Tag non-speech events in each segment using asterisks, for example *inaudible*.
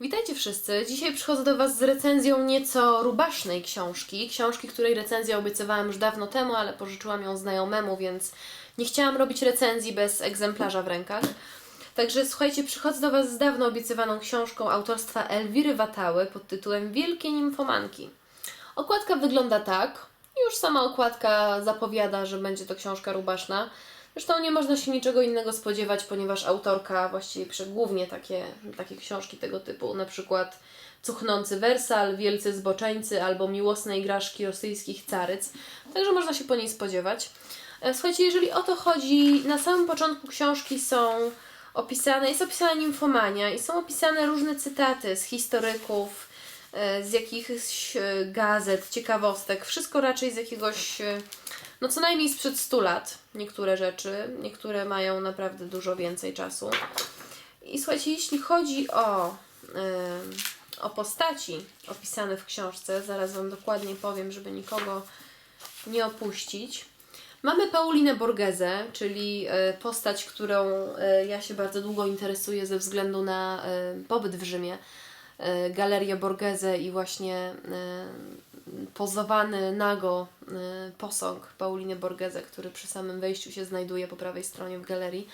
Witajcie wszyscy. Dzisiaj przychodzę do Was z recenzją nieco rubasznej książki. Książki, której recenzję obiecywałam już dawno temu, ale pożyczyłam ją znajomemu, więc nie chciałam robić recenzji bez egzemplarza w rękach. Także słuchajcie, przychodzę do Was z dawno obiecywaną książką autorstwa Elwiry Watały pod tytułem Wielkie Nimfomanki. Okładka wygląda tak. Już sama okładka zapowiada, że będzie to książka rubaszna. Zresztą nie można się niczego innego spodziewać, ponieważ autorka właściwie pisze głównie takie, takie książki tego typu, na przykład Cuchnący Wersal, Wielcy Zboczeńcy albo Miłosne Igraszki Rosyjskich Caryc. Także można się po niej spodziewać. E, Słuchajcie, jeżeli o to chodzi, na samym początku książki są opisane, jest opisana nimfomania i są opisane różne cytaty z historyków, e, z jakichś e, gazet, ciekawostek, wszystko raczej z jakiegoś, no co najmniej sprzed 100 lat, niektóre rzeczy, niektóre mają naprawdę dużo więcej czasu. I słuchajcie, jeśli chodzi o, e, o postaci opisane w książce, zaraz Wam dokładnie powiem, żeby nikogo nie opuścić. Mamy Paulinę Borgesę, czyli e, postać, którą e, ja się bardzo długo interesuję ze względu na e, pobyt w Rzymie. E, Galerię Borgesę i właśnie e, pozowany nago e, posąg Pauliny Borgese, który przy samym wejściu się znajduje po prawej stronie w galerii,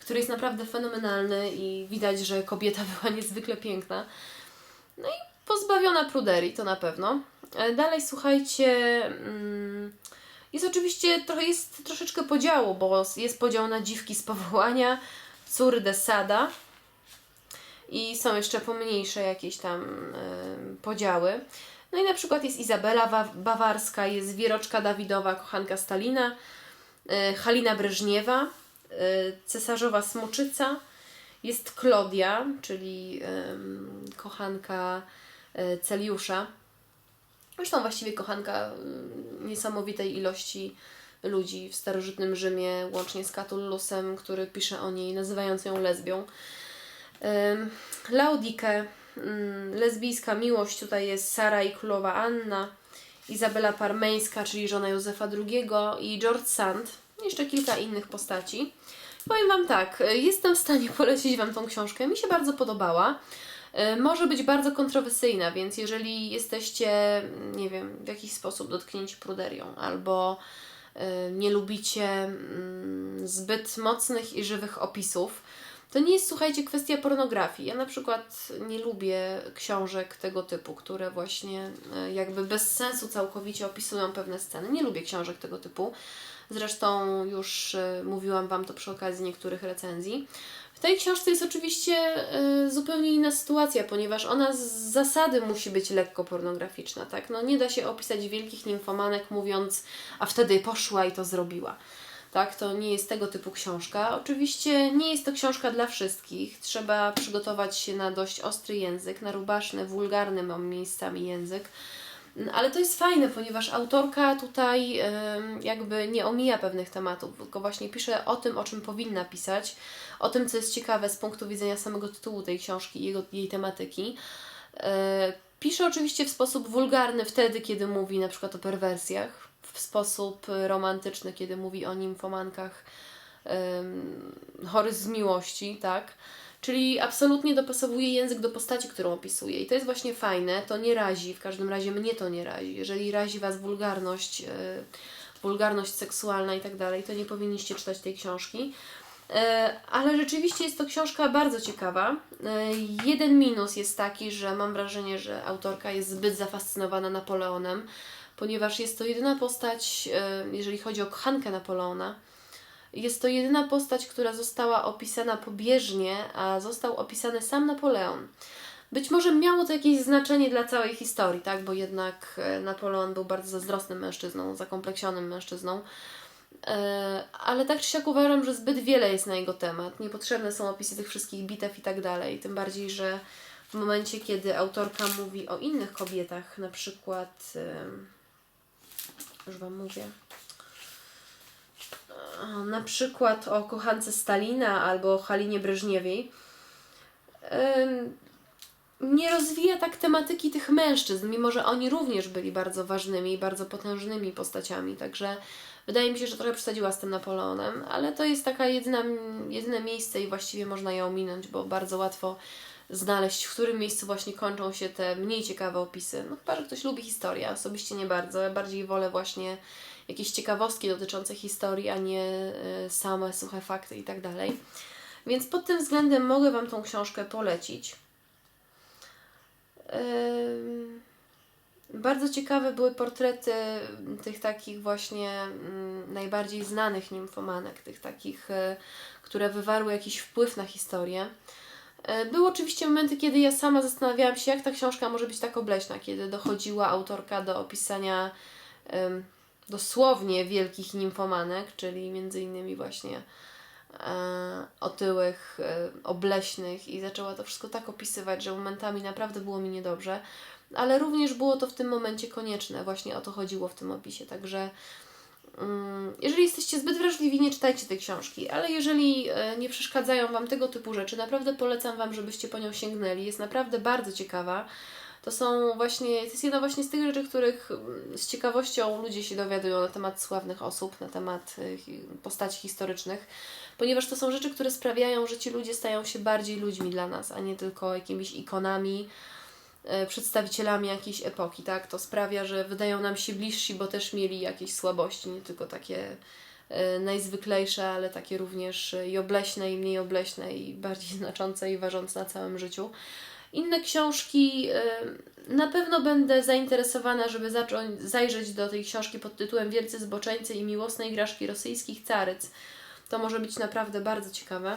który jest naprawdę fenomenalny i widać, że kobieta *laughs* była niezwykle piękna. No i pozbawiona pruderii, to na pewno. Dalej słuchajcie, mm, jest oczywiście trochę jest troszeczkę podziału, bo jest podział na dziwki z powołania, córy de Sada i są jeszcze pomniejsze jakieś tam podziały. No i na przykład jest Izabela Wa- Bawarska, jest Wieroczka Dawidowa, kochanka Stalina, e, Halina Breżniewa, e, cesarzowa Smoczyca, jest Klodia, czyli kochanka e, Celiusza. Zresztą właściwie kochanka niesamowitej ilości ludzi w starożytnym Rzymie, łącznie z Catullusem, który pisze o niej, nazywając ją lesbią. Laodikę, ym, lesbijska miłość, tutaj jest Sara i królowa Anna, Izabela Parmeńska, czyli żona Józefa II i George Sand, jeszcze kilka innych postaci. Powiem Wam tak, y, jestem w stanie *laughs* polecić Wam tą książkę, mi się bardzo podobała. Y, Może być bardzo kontrowersyjna, więc jeżeli jesteście, nie wiem, w jakiś sposób dotknięci pruderią albo y, nie lubicie mm, zbyt mocnych i żywych opisów, to nie jest, słuchajcie, kwestia pornografii. Ja na przykład nie lubię książek tego typu, które właśnie y, jakby bez sensu całkowicie opisują pewne sceny. Nie lubię książek tego typu. Zresztą już y, mówiłam Wam to przy okazji niektórych recenzji. W tej książce jest oczywiście y, zupełnie inna sytuacja, ponieważ ona z zasady musi być lekko pornograficzna, tak? No nie da się opisać wielkich nimfomanek mówiąc, a wtedy poszła i to zrobiła. Tak, to nie jest tego typu książka. Oczywiście nie jest to książka dla wszystkich. Trzeba przygotować się na dość ostry język, na rubaszny, wulgarny mam miejscami język. Ale to jest fajne, ponieważ autorka tutaj jakby nie omija pewnych tematów, tylko właśnie pisze o tym, o czym powinna pisać, o tym, co jest ciekawe z punktu widzenia samego tytułu tej książki i jej tematyki. E, Pisze oczywiście w sposób wulgarny wtedy, kiedy mówi na przykład o perwersjach, w sposób romantyczny, kiedy mówi o nimfomankach em, chorych z miłości, tak? Czyli absolutnie dopasowuje język do postaci, którą opisuje. I to jest właśnie fajne, to nie razi, w każdym razie mnie to nie razi. Jeżeli razi Was wulgarność, e, wulgarność seksualna i tak dalej, to nie powinniście czytać tej książki. E, Ale rzeczywiście jest to książka bardzo ciekawa. E, Jeden minus jest taki, że mam wrażenie, że autorka jest zbyt zafascynowana Napoleonem, ponieważ jest to jedyna postać, e, jeżeli chodzi o kochankę Napoleona, jest to jedyna postać, która została opisana pobieżnie, a został opisany sam Napoleon. Być może miało to jakieś znaczenie dla całej historii, tak? Bo jednak e, Napoleon był bardzo zazdrosnym mężczyzną, zakompleksionym mężczyzną. E, Ale tak czy siak uważam, że zbyt wiele jest na jego temat. Niepotrzebne są opisy tych wszystkich bitew i tak dalej. Tym bardziej, że w momencie, kiedy autorka mówi o innych kobietach, na przykład, już Wam mówię, na przykład o kochance Stalina albo o Halinie Breżniewej, em, nie rozwija tak tematyki tych mężczyzn, mimo że oni również byli bardzo ważnymi i bardzo potężnymi postaciami. Także wydaje mi się, że trochę przesadziła z tym Napoleonem, ale to jest taka jedyna, jedyne miejsce i właściwie można je ominąć, bo bardzo łatwo znaleźć, w którym miejscu właśnie kończą się te mniej ciekawe opisy. No chyba, że ktoś lubi historię, osobiście nie bardzo. Ja bardziej wolę właśnie jakieś ciekawostki dotyczące historii, a nie y, same suche fakty i tak dalej. Więc pod tym względem mogę Wam tą książkę polecić. Bardzo ciekawe były portrety tych takich właśnie mm, najbardziej znanych nimfomanek, tych takich, e, które wywarły jakiś wpływ na historię. E, Były oczywiście momenty, kiedy ja sama zastanawiałam się, jak ta książka może być tak obleśna, kiedy dochodziła autorka do opisania em, dosłownie wielkich nimfomanek, czyli między innymi właśnie e, otyłych, e, obleśnych i zaczęła to wszystko tak opisywać, że momentami naprawdę było mi niedobrze, ale również było to w tym momencie konieczne, właśnie o to chodziło w tym opisie, także jeżeli jesteście zbyt wrażliwi, nie czytajcie tej książki, ale jeżeli e, nie przeszkadzają Wam tego typu rzeczy, naprawdę polecam Wam, żebyście po nią sięgnęli. Jest naprawdę bardzo ciekawa. To są właśnie, to jest jedna właśnie z tych rzeczy, których mm, z ciekawością ludzie się dowiadują na temat sławnych osób, na temat hi- postaci historycznych, ponieważ to są rzeczy, które sprawiają, że ci ludzie stają się bardziej ludźmi dla nas, a nie tylko jakimiś ikonami, e, przedstawicielami jakiejś epoki, tak? To sprawia, że wydają nam się bliżsi, bo też mieli jakieś słabości, nie tylko takie e, najzwyklejsze, ale takie również e, i obleśne, i mniej obleśne, i bardziej *laughs* znaczące i ważące na całym życiu. Inne książki, e, na pewno będę zainteresowana, żeby zacząć zajrzeć do tej książki pod tytułem Wielcy Zboczeńcy i miłosne igraszki rosyjskich caryc. To może być naprawdę bardzo ciekawe.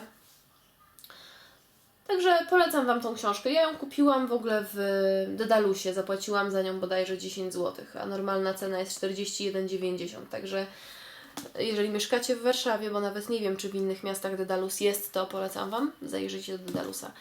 Także polecam Wam tą książkę. Ja ją kupiłam w ogóle w Dedalusie. Zapłaciłam za nią bodajże 10 zł, a normalna cena jest 41,90. Także jeżeli mieszkacie w Warszawie, bo nawet nie wiem, czy w innych miastach Dedalus jest, to polecam Wam. Zajrzyjcie do Dedalusa.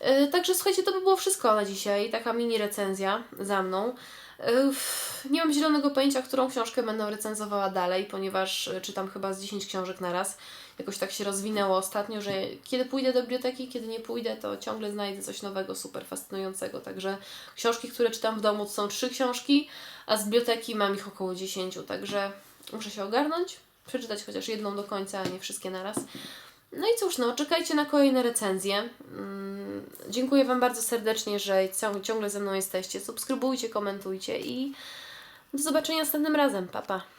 Yy, Także słuchajcie, to by było wszystko na dzisiaj. Taka mini recenzja za mną. Yy, Nie mam zielonego pojęcia, którą książkę będę recenzowała dalej, ponieważ czytam chyba z 10 książek na raz. Jakoś tak się rozwinęło ostatnio, że kiedy pójdę do biblioteki, kiedy nie pójdę, to ciągle znajdę coś nowego, super fascynującego. Także książki, które czytam w domu, to są trzy książki, a z biblioteki mam ich około 10, także muszę się ogarnąć, przeczytać chociaż jedną do końca, a nie wszystkie naraz. No i cóż, no, czekajcie na kolejne recenzje. Mm, dziękuję Wam bardzo serdecznie, że cią- ciągle ze mną jesteście. Subskrybujcie, komentujcie i do zobaczenia następnym razem. Pa, pa.